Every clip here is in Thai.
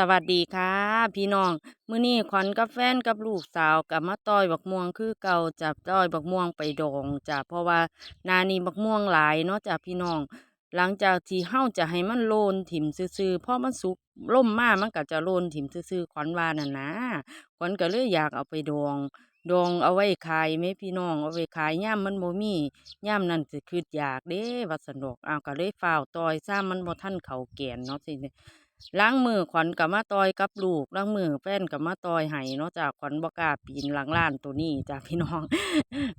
สวัสดีค่ะ พี่น้อง มื้อนี้ขวัญกับแฟนกับลูกสาวกับมาต้อยบักม่วงคือเก่าจับต้อยบักม่วงไปดองจ้ะเพราะว่านานีบักม่วงหลายเนาะจ้ะพี่น้อง หลังจากที่เฮาจะให้มันโลนถิ่มซื่อๆพอมันสุกล่มมามันก็จะโลนถิ่มซื่อๆขวัญว่านั่นนะขวัญก็เลยอยากเอาไปดองดองเอาไว้ขายแม่พี่น้องเอาไว้ขายย่ามมันบ่มีย่ามนั้นคืออยากเด้ว่าสนดอกอ้าวก็เลยฟ้าวต้อยซ้ำมันบ่ทันเขาแกนเนาะสิ ล้างมือขวัญกับมาตอยกับลูกล้างมือแฟนกับมาตอยให้เนาะจากขวัญบ่กล้าปีนหลังล้านตัวนี้จ้าพี่น้อง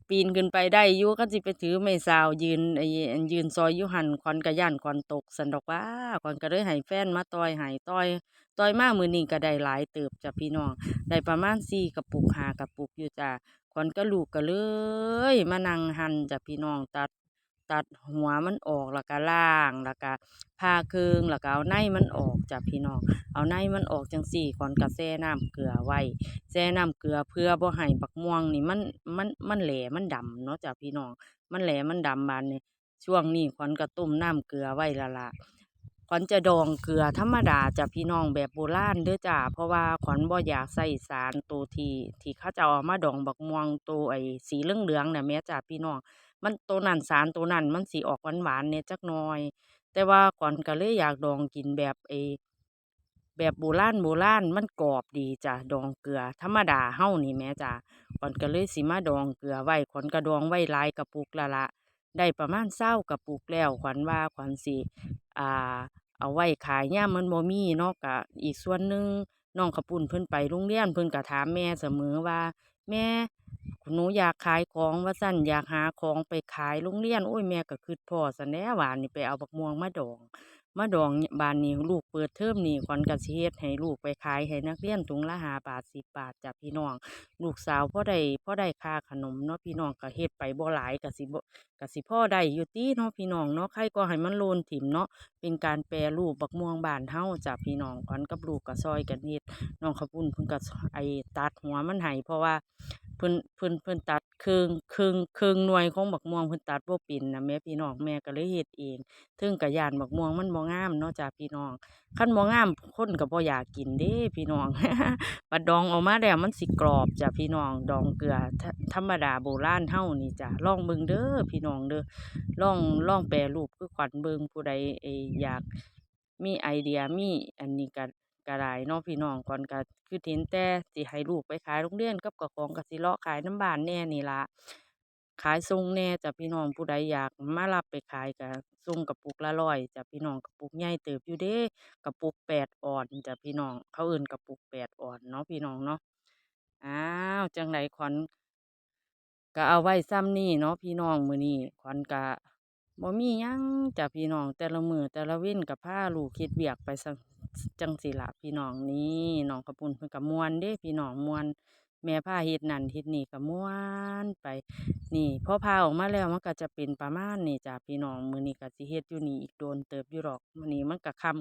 ปีนขึ้นไปได้ยู่ก็สิไปถือไม้ซาวยืนไอ้ยืนซอยยู่หันขวัญกะย่านขวัญตกสันดอกว่าขวัญก็เลยให้แฟนมาตอยให้ตอยตอยมากมือนี้ก็ได้หลายเติบจ้าพี่น้องได้ประมาณสี่กระปุกหากระปุกอยู่จ้าขวัญก็ลูกก็เลย มานั่งหันจ้าพี่น้องตัด ตัดหัวมันออกแล้วก็ล่างแล้วก็ผ่าครึ่งแล้วก็เอาในมันออกจ้ะพี่น้องเอาในมันออกจังสี่ก่อนก็แช่น้ำเกลือไว้แช่น้ำเกลือเพื่อบ่ให้บักม่วงนี่มันมันมันแหลมันดำเนาะจ้ะพี่น้องมันแหลมันดำบานนี่ช่วงนี้ขวัญก็ต้มน้ำเกลือไว้ละละขวัญจะดองเกลือธรรมดาจ้ะพี่น้องแบบโบราณเด้อจ้ะเพราะว่าขวัญบ่อยากใส่สารตัวที่ที่เขาจะเอามาดองบักม่วงตัวไอ้สีเหลืองๆเนี่ยแม่จ้ะพี่น้อง มันตัวนั้นสารตัวนั้นมันสิออกหวานๆเนี่ยจักหน่อย แต่ว่าก่อนก็เลยอยากดองกินแบบเอแบบโบราณโบราณมันกรอบดีจ้ะดองเกลือ ธรรมดาเฮานี่แม่จ้ะก่อนก็เลยสิมาดองเกลือไว้ขวัญก็ดองไว้ลายกระปุกละละ ได้ประมาณเศร้ากระปุกแล้วขวัญว่าขวัญสิอ่า เอาไว้ขายย่ามมันบ่มีเนาะก็อีกส่วนหนึ่งน้องขปุ่นเพิ่นไปโรงเรียนเพิ่นก็ถามแม่เสมอว่า แม่ หนูอยากขายของว่าซั่นอยากหาของไปขายโรงเรียนโอ้ยแม่ก็คิดพ้อซั้นแหวานนี่ไปเอาบักม่วงมาดอง มาดองบานนี้ลูกเปิดเทอมนี่ขวัญก็สิเฮ็ดให้ลูกไปขายให้นักเรียนถุงละหาบาทสิบบาทจ้ะพี่น้อง ลูกสาวพ่อได้พ่อได้ค่าขนมเนาะพี่น้องก็เฮ็ดไปบ่หลายก็สิบ่ก็สิพ่อได้อยู่ติเนาะพี่น้องเนาะใครก็ให้มันโลนถิ่มเนาะเป็นการแปรรูปบักม่วงบานเฮาจ้ะพี่น้องขวัญกับลูกก็ซอยกันเฮ็ดน้องขาวปุ้นเพิ่นก็ไอตัดหัวมันให้เพราะว่า เพิ่นเพิ่นเพิ่นตัดครึ่งครึ่งครึ่งหน่วยของบักม่วงเพิ่นตัดบ่เป็นนะแม่พี่น้องแม่ก็เลยเฮ็ดเองถึงกะยานบักม่วงมันบ่งามเนาะจ้ะพี่น้องคันบ่งามคนก็บ่อยากกินเด้พี่น้องบัดดองออกมาแล้วมันสิกรอบจ้ะพี่น้องดองเกลือธรรมดาโบราณเฮานี่จ้ะลองเบิ่งเด้อพี่น้องเด้อลองลองแปรรูปคือขวัญเบิ่งผู้ใดเออยากมีไอเดียมีอันนี้ก็ ก็ไดเนาะพี่น้องก่อนก็คือเห็นแต่สิให้ลูกไปขายโรงเรียนกับกับของก็สิเลาะขายน้ำบานแน่นี่ละขายส่งแน่จ้ะพี่น้องผู้ใดอยากมารับไปขายก็ส่งกระปุกละร้อยจ้ะพี่น้องกระปุกใหญ่เติบอยู่เด้กระปุกแปดอ่อนจ้ะพี่น้องเขาเอิ้นกระปุกแปดอ่อนเนาะพี่น้องเนาะอ้าวจังใดขวัญก็เอาไว้ส่ำนี้เนาะพี่น้องมือนี้ขวัญก็บ่มียังจ้ะพี่น้องแต่ละมือแต่ละว้นก็พาลูกเฮ็ดเวียกไปซั้น จังสิละพี่น้องนี้น้องกระปุนเพิ่นก็ม่วนเด้พี่น้องมวนแม่ผ้าเฮ็ดนั่นเฮ็ดนี่ก็ม่วนไป นี่พอพาออกมาแล้วมันก็จะเป็นประมาณนี่จ้ะพี่น้องมือนี้ก็สิเฮ็ดอยู่นี่อีกโดนเติบอยู่หรอกมือนี้มันก็ค่